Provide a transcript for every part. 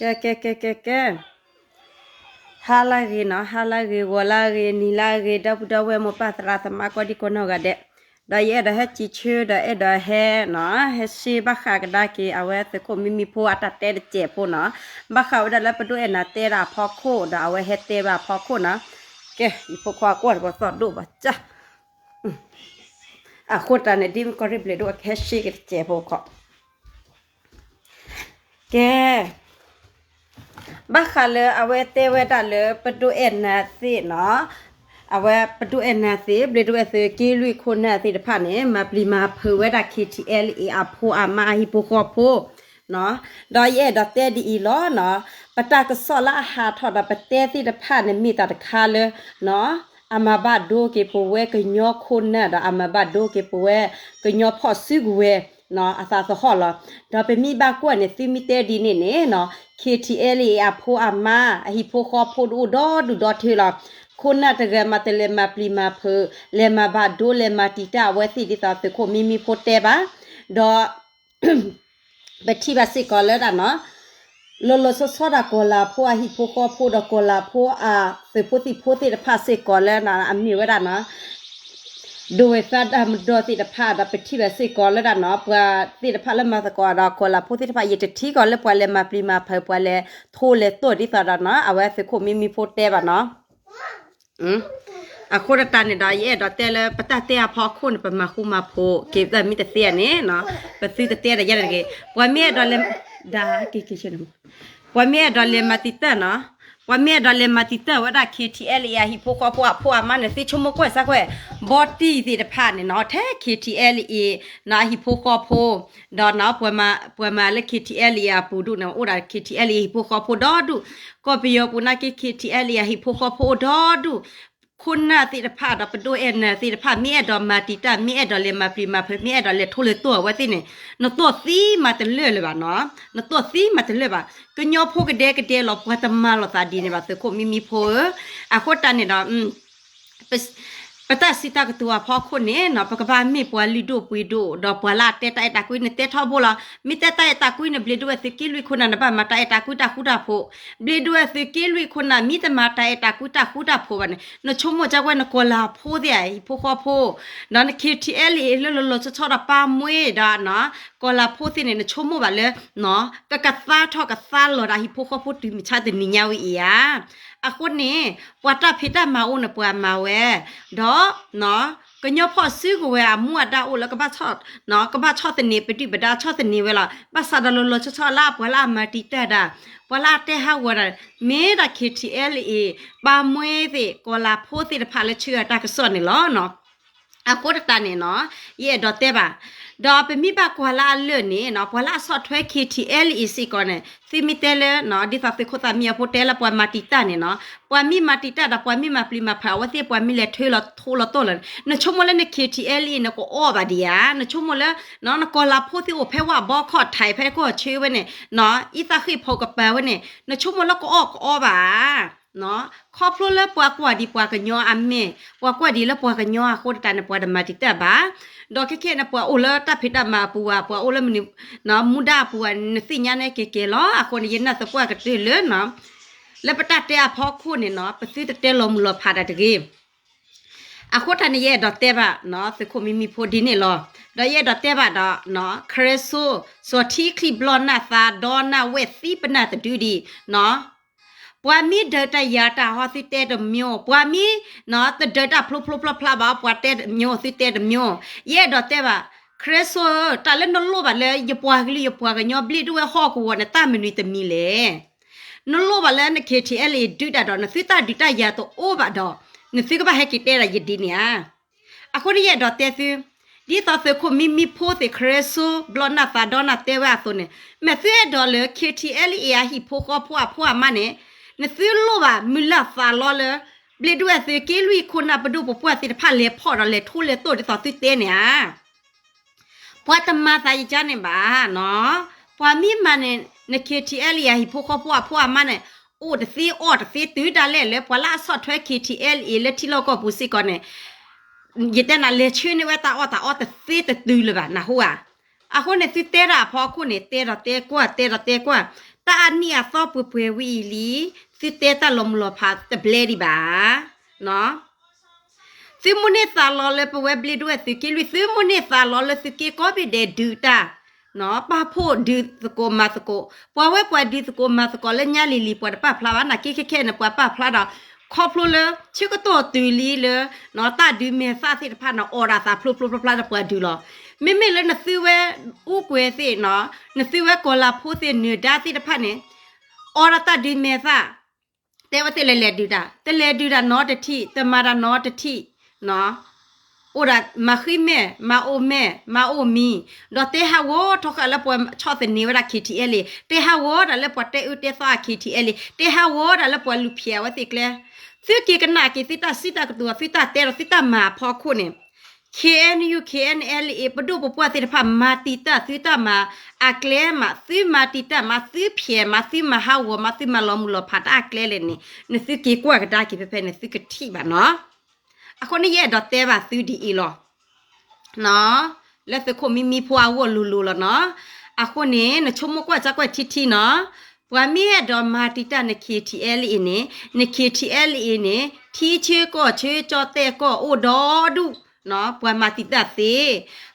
ကဲကဲကဲကဲကဲဟာလာရီနော်ဟာလာရီဝလာရီနီလာရီဒပဒဝဲမပတ်ရာသမကွာဒီကောနောကတဲ့ဒါရဲ့ဒါဟချီချူဒါအဲ့ဒါဟဲနော်ဟရှိဘခါကဒါကီအဝဲသကိုမီမီဖိုအတတဲတဲ့ကျေဖိုနော်ဘခါဝဒါလပဒွဲနာတဲရာဖောခိုဒါအဝဲဟဲတဲရာဖောခိုနော်ကဲဒီဖိုခွာကွာဘောသောဒုဘချာအခုတန်နေဒီမကိုရိပလေဒိုဟရှိကကျေဖိုခောကဲ ဘာခါလေအဝဲတဲဝဲတာလေပတူအန်နာစီနော်အဝဲပတူအန်နာစီဘလဒူအစီကီလူခုနာစီတဖာနေမပလီမာဖွေဝဲတာ KTL အဖိုအမဟီပိုခေါ်ဖိုနော်တော့ရဲ့တော့တဲဒီလောနော်ပတာကဆောလာဟာထော်တာပတဲစီတဖာနေမိတာတခါလေနော်အမဘဒိုကေပိုဝဲကညောခုနာဒါအမဘဒိုကေပိုဝဲကညောဖော့စုဝဲ နော်အသာသဟောလာဒါပေမိဘကွနဲ့သီမီတဲဒီနေနေနော် KTL အဖိုးအမအဟိဖိုခေါ်ဖိုဒူဒေါ်ဒူဒေါ်ထေလာခုနတကမတလေမပလီမဖလေမဘဒိုလေမတီတာဝဲစီဒီတာတခုမီမီဖိုတဲပါဒေါ်ဘတိဘစီကောလာနော်လောလောဆောဆောဒါကောလာဖိုအဟိဖိုခေါ်ဖိုဒကောလာဖိုအာသေဖိုတိဖိုတိတဖစေကောလာနာအမီဝဲဒါနော် ဒိုဝဲသတ်အမဒိုတိတဖာဒပတိဘစေကောလာဒါနော်ပွာတိတဖာလမသကောဒါကောလာဖိုတိတဖာယတတိကောလာပွာလေမပလီမဖပွာလေထိုးလေတော့ဒီသာဒါနော်အဝဲစခုမီမီဖိုတဲပါနော်อืมအခုရတန်နေဒါရဲ့တော့တဲလေပတတဲအဖောခုန်ပမခုမဖိုကေဒမီတသေးနေနော်ပစီတတဲရရတယ်ပွာမြေတော့လေဒါကေကေချင်ပွာမြေတော့လေမတိတနော် ဝါမဲဒလေမတီတဝဒ KTL ရဟိဖိုခေါ်ဖိုအဖိုအမနဲ့စီချုံမကွက်စကွက်ဘော်တီဒီတဖာနေနော်ထဲ KTL အနာဟိဖိုခေါ်ဖိုဒေါ်နော်ပွဲမပွဲမလေ KTL ရပူဒုနော်အိုဒါ KTL ဟိဖိုခေါ်ဖိုဒေါ်ဒုကောပီယောပူနာ KTL ရဟိဖိုခေါ်ဖိုဒေါ်ဒု ခုနတိတဖာတော့ပတိုအဲနတိတဖာမြေတော့မာတီတာမြေတော့လေမပရီမဖမြေတော့လေထိုးလေတော့ဝသိနေနော်တော့သီးမတလဲလေပါနော်နော်တော့သီးမတလဲပါကညောဖို့ကတဲ့ကတဲ့လောဘတ်မလောတာဒီနေပါသကိုမိမိဖို့အခုတန်နေတော့อืม ပတစီတာကတူအဖောခုနေနော်ပကဘာမေပွာလီဒိုပွေဒိုတော့ပွာလာတဲတိုက်တာကွိနေတဲထောဘောလာမိတဲတိုက်တာကွိနေဘလီဒိုသကီလွိခုနာနဘာမတိုက်တာကွတာခုတာဖို့ဘလီဒိုသကီလွိခုနာမိတမတိုက်တာကွတာခုတာဖို့ပါနေနချုံမကြကွဲနကောလာဖို့တဲ့ဖို့ခေါ်ဖို့နော် KTL လောလောလောချချတာပါမွေးဒါနော်ကောလာဖို့တဲ့နေချုံမပါလေနော်ကကသားထောက်ကသားလောဒါဟိဖို့ခေါ်ဖို့တီမချတဲ့ညညာဝီယာ အခုနေပွာတာဖိတာမအောင်နပွာမဝဲတော့နော်ကညောဖော့စုကိုဝဲအမှုအတာအိုလကပတ်ချော့နော်ကပတ်ချော့တနေပတိပဒါချော့တနေဝဲလာပတ်စာဒလောလောချော့ချော့လာပွာလာမတီတက်တာပွာလာတဲ့ဟာဝရမေဒါ KTL ပါမွေးတဲ့ကောလာဖိုးတဲ့ဖာလက်ချွတ်တာကစော့နေလောနော် အခုတတနေနော်ရဲ့တော့တဲ့ပါတော့ပမိဘကွာလာလွနေနော်ဘွာလာဆော့ထွဲ KTL is ကောနေစီမီတဲလနော်ဒီသဖေခိုတာမီပိုတဲလာပွာမာတီတာနေနော်ပွာမီမာတီတာဒါပွာမီမာပလီမာဖာဝတိပွာမီလေထွေလထိုးလတော့လနချုံမလနေ KTL နကိုအောဘာဒီယာနချုံမလနော်နကောလာဖိုတိအိုဖဲဝဘောခော့ထိုင်ဖဲကောချေဝနေနော်ဤသခိဖောကပဲဝနေနချုံမလကိုအောအောဘာ နော်ခေါပလိုလပွားကွာဒီပွားကညောအမေပွားကွာဒီလပွားကညောအခုတန်ပွားဒမတီတဘာဒေါ်ကကေနပွားအိုလတဖိတမပူဝပွားအိုလမနီနော်မူဒပူဝနသိညာနေကေကေလောအခုနေနသပွားကတေလနော်လပတတဲအဖောခုနေနော်ပစိတတဲလောမလောဖာတတကေအခုတန်ရဲ့ဒေါ်တဲဘာနော်သခုမီမီဖိုဒီနေလောဒါရဲ့ဒေါ်တဲဘာတော့နော်ခရဆူဆိုတီခလီဘလနာသာဒေါနာဝဲသီပနာတဒူဒီနော် ပွာမီဒတာယာတာဟောစီတဲတမျိုးပွာမီနော်တဒတာဖလုဖလုဖလဖလဘာပွာတဲမျိုးစီတဲတမျိုးရဲ့တော့တဲပါခရဆိုတာလည်းနလို့ပါလေရပွားကလေးရပွားကညောဘလီတို့ဟောကူဝနဲ့တာမနီတမီလေနလို့ပါလေန KTL ဒူတာတော့နစီတာဒူတာယာတော့အိုးပါတော့နစီကဘာဟက်ကီတဲရယဒီနီယာအခုရဲ့တော့တဲစီဒီတော့ဖခုမိမိဖိုးတဲ့ခရဆူဘလနာဖာဒနာတဲဝါဆိုနေမသွေဒေါ်လ KTL အဟိဖိုးကောဖွာဖွာမနဲ့ နသေလိုပါမူလာဖာလောလေဘလီဒွေသေကီလူခုနာပဒုပပွတ်သေဖာလေဖော်ရလေထူလေတိုးတဲ့သတိတဲနေဟာပွတ်တမသာကြီးကြနေပါနော်ပွာမီမနဲ့နကေတီအလီယာဟိဖိုခပွားပွားမနဲ့အိုတသေးအော်တသေးတူးတာလဲလေပွာလာဆော့ထွဲ KTL အလက်တီလောကပူစီကောနဲ့ရတဲ့နာလေချင်းနေဝတာအော်တာအော်တသေးတူးလပါနာဟိုဟာအခုနဲ့သီတဲတာဖောခုနဲ့တဲတာတဲကွာတဲတာတဲကွာ ta ani a so pu pu wi li si te ta lom lo pha te ble di ba no si mu ne sa lo le pu we ble do si ki lui si mu ne sa lo le si ki ko bi de du ta နော်ပါဖို့ဒီစကိုမစကိုပွားဝဲပွားဒီစကိုမစကိုလည်းညလီလီပွားတပဖလာဝနာကိခဲခဲနပွားပဖလာတော့ခေါပလိုလေချစ်ကတော့တူလီလေနော်တာဒီမေဖာစစ်ဖာနော်အော်ရာသာဖလုဖလုဖလာပွားဒီလော မိမိလည်းနစီဝဲဥကွယ်စီနော်နစီဝဲကောလာဖိုးစီနေဒါစီတဖတ်နေအော်ရတာဒီမေသာတဲဝတဲလေလေဒူတာတဲလေဒူတာနော်တတိတမရာနော်တတိနော်အိုရာမခိမေမအိုမေမအိုမီတော့တေဟာဝထောက်ခလပွမ်ချော့တဲ့နေဝရခီတီအလီတေဟာဝဒါလည်းပွတ်တေဥတေသာခီတီအလီတေဟာဝဒါလည်းပွတ်လူဖျာဝတိကလေစီကီကနာကီစီတာစီတာကတူစီတာတဲရစီတာမာဖောခုနေ KNU KNLA ပဒုပပွားတဲ့ဖာမာတီတာသီတာမာအကလဲမာသီမာတီတာမာသီဖြေမာသီမဟာဝမာသီမလောမလောဖတ်အကလဲလေနေနစီကေကွာကဒါကိဖဖဲနစီကတိပါနော်အခုနေရတော့တဲပါသီဒီအီလောနော်လက်စခုမီမီဖွာဝလူလူလောနော်အခုနေနချုံမကွာကြကွာတီတီနော်ပွာမီရတော့မာတီတာန KTL အင်းနေ KTL အင်းနေထီချေကောချေကြောတဲ့ကောအိုဒေါ်ဒု နော်ပွာမာတိတစေ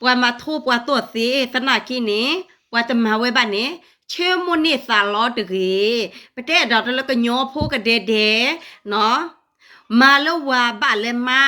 ပွာမာထိုးပွာတော့စေသနာကိနေပွာတမဝဲပါနေချေမနိစာလောတကေပတဲ့တော့တလကညောဖိုးကတဲ့တဲ့နော်မာလဝါဘာလဲမာ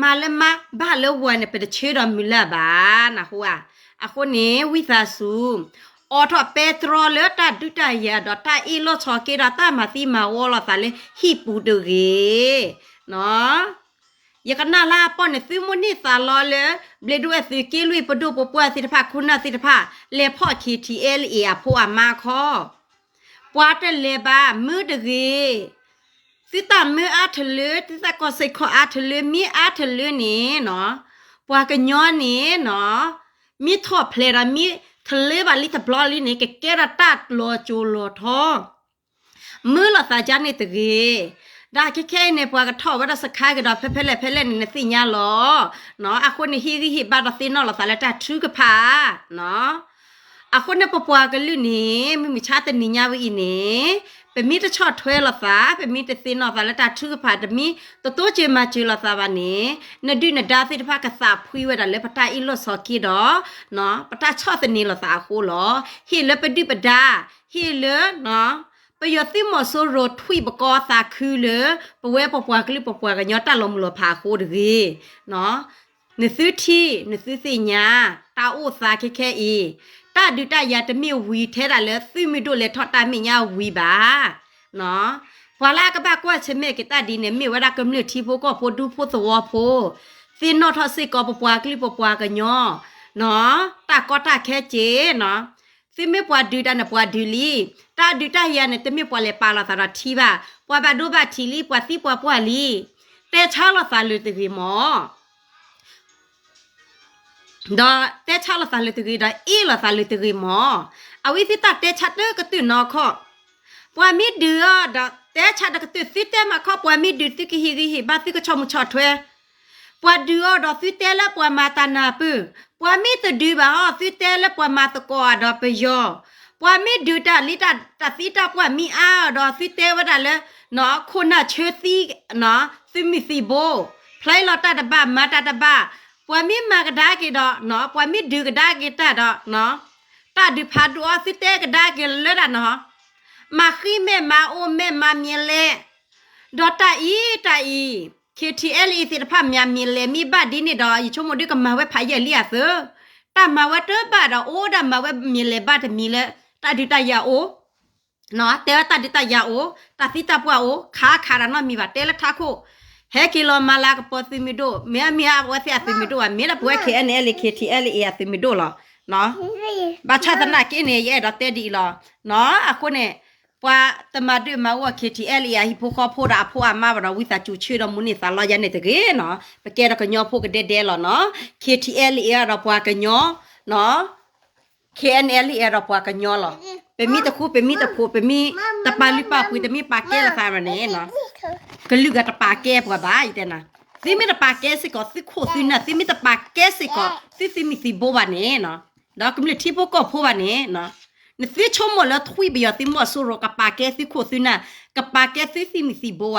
မာလမဘာလဝါနေပတဲ့ချေတော်မူလာပါနာဟိုอ่ะအခုနေဝိသစုအော်ထပက်ထရိုလတာဒုတရဒတာအီလောချောကေရတာမတိမဝောလာသလေဟိပူတကေနော် ยกนาลาป้อนเนี่ยซื้อมุนี่สาลอเลยเบลดูเอซื้อกี้ลุยปดูปปัวสิทธภาคุณน่ะสิทธภาเลพ่อคีทีเอลเอียพวกมาคอปวาเตเลบามือดกีสิตามืออาทะลือสิตาก็ใส่คออาทะลือมีอาทะลือนี่เนาะปวากันย้อนนี่เนาะมีทอเพลรามีทะเลบาลิทบลอลินี่แกเกระตาดโลจูโลทอมือละสาจานี่ตะกี ဒါခက်ခဲနေပွားကထောက်ဝရစခါကတော့ဖက်ဖက်လက်ဖက်လက်နေသိညာလောနော်အခုနေဟီဟီဘာတော့သိနော်လာလာတာထူကဖာနော်အခုနေပပွားကလူနေမိမိချတဲ့နိညာဝီနေပမီတချော့ထွဲလာသာပမီတသိနော်လာတာထူကဖာတမီတတိုးချေမချေလာသာပါနေနဒုနဒါသိတဖကစာဖွေးဝဲတာလေပတာအီလောစော်ကီတော့နော်ပတာချော့တဲ့နေလာသာခိုးလောဟီလပဒိပဒါဟီလနော် ပယတိမဆိုရထွိပကောသာခူလေပဝဲပပွားကလိပပွားကညတလုံးမလို့ဖာခိုးတကြီးနော်နသုတိနသုစိညာတာဥစာခေခဲဤတဒုတယတမိဝီထဲတာလဲသိမိတို့လဲထော့တာမိညာဝီပါနော်ဘွာလာကပကွာချမေကတဒီနေမိဝရကမလတီဖို့ကဖို့ဒူဖို့သဝဖို့သင်တော့ထစိကောပပွားကလိပပွားကညောနော်တာကောတာခဲကျေနော် တိမေပွားဒူတာနပွားဒူလီတာဒူတာရနဲ့တိမေပွားလေပါလာတာထီပါပွားဘဒိုဘထီလီပွားတိပွားပွားလီတဲချာလာသာလူတကြီးမောဒါတဲချာလာသာလူတကြီးဒါအီလာသာလူတကြီးမောအဝိသတတဲချတ်တဲ့ကတူနော်ခော့ပွားမီဒူရဒါတဲချတ်တဲ့ကတူစစ်တဲမှာခော့ပွားမီဒူတိကဟီဟီဘာတိကချောမချောထွဲ ပွားဒူတော့ဖီတဲလပွားမာတနာပူပွားမီတဒူဘာဟောဖီတဲလပွားမာတကောတော့ပယောပွားမီဒူတာလီတာတသီတာပွားမီအာတော့ဖီတဲဝဒါလဲနော်ခုနချေတီနော်သီမီစီဘိုဖလိုင်လာတာတဘမာတာတဘပွားမီမာကဒါကေတော့နော်ပွားမီဒူကဒါကေတာတော့နော်တာဒီဖာဒူအဖီတဲကဒါကေလဲတာနော်မခိမဲမအိုမဲမမြင်လဲဒေါ်တာဤတာဤ KTL อีสิทธภาพยามีเลมีบ้าดินนี่ดออีช่วงโมด้กัมาเว็บพายเลียเซอตามาเว็บเจอร์บาดอโอ้ตามาเว็บมีเลบ้าดมีเลยตาดิตายาโอเนาะเตอตาดิตายาโอตาสิตาปัวโอขาขารานอมีบาเตลทักโคเฮกิโลมาลากปอสิมิโดเมียเมียว่าเสียสิมิโดะเมียละบัวเคเอ็นเอลีเคทีเอลีเยสิมิโดหรอเนาะบัตรชาตินากินเนี่ยเอดอเตดีหรอเนาะอะคนเนี่ย ပွာတမတွေ့မဝခတီအလီယာဟိဖိုခဖိုရာဖိုအမဘရဝိသချူချီရမုန်ိသလာရနေတကေနော်ပကဲရကညောဖိုကဒဲဒဲလောနော် KTL ရရပွာကညောနော် KNL ရရပွာကညောလောပမီတခုပမီတခုပမီတပါလိပါခွေတမီပါကဲလာသာမနေနော်ကလူကတပါကဲပွာဘာဤတနာသိမီတပါကဲစကောသိခိုသိနာသိမီတပါကဲစကောသိသိမီသိဘောပါနေနော်တော့ကမလတီဘောကောဖိုပါနေနော် นสิชมหมดแล้วทุยเบียติหมดสุรกับปาเกสิโคสินะกับปาเกสิสิมิสิบัว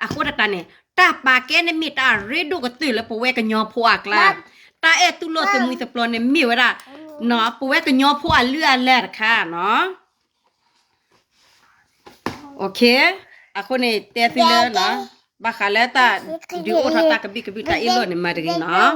อะโคตรตาเนี่ยตาปาเกเนี่ยมีตาเรดูกระตื่นแล้วปเวกันยอพวกละตาเอตุโลสมุยสปลอนเนี่ยมีเวลาเนาะปเวกันยอพวกเลือแลดค่ะเนาะโอเคอะคนเนี่ยเตะสิเลยเนาะบ้าคาเลตาดูโอทาตากระบี่กระบี่ตาอีโลเนี่ยมาดีเนาะ